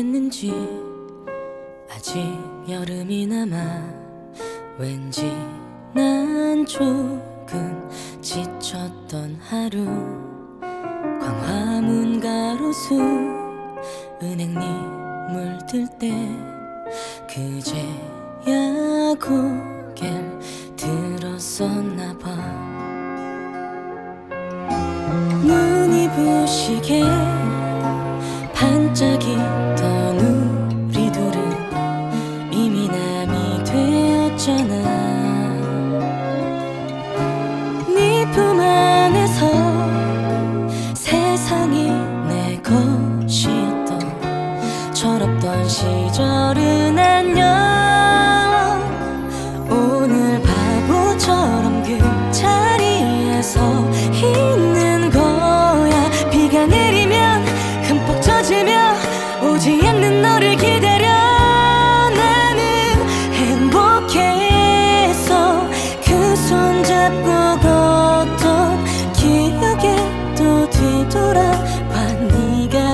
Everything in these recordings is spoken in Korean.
됐는지 아직 여름이 남아 왠지 난 조금 지쳤던 하루. 광화문 가로수 은행잎 물들 때 그제야 고개를 들었었나 봐. 눈이 부시게 되었잖아. 네품 안에서 세상이 내 것이었던 철없던 시절은 안녕. 오늘 바보처럼 그 자리에서 있는 거야. 비가 내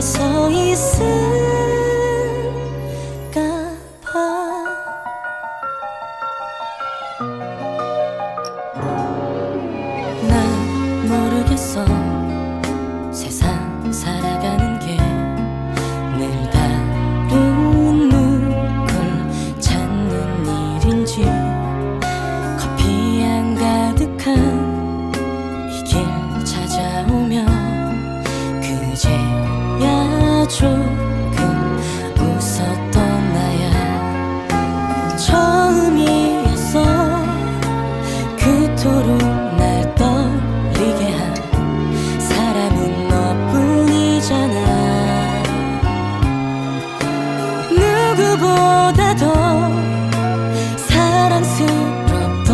서 있을까 봐. 난 모르겠어 조금 웃었던 나야. 처음이었어 그토록 날 떨리게 한 사람은 너뿐이잖아. 누구보다 더 사랑스럽던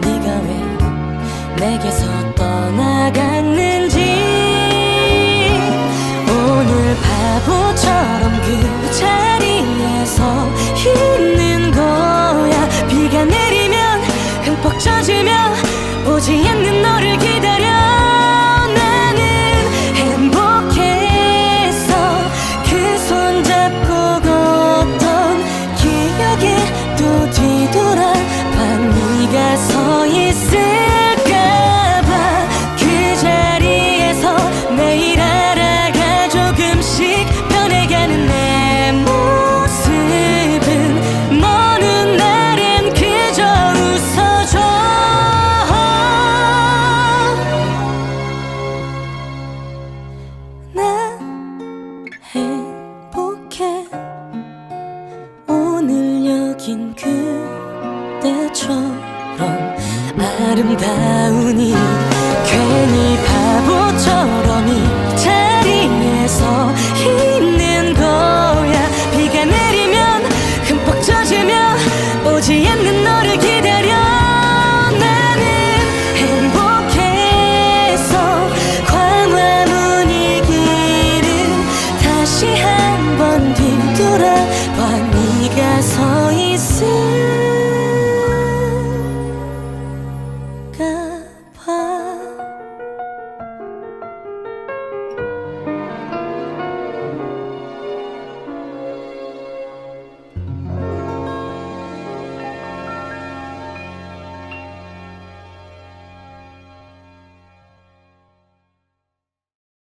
네가 왜 내게서 긴 그때처럼 아름다우니 괜히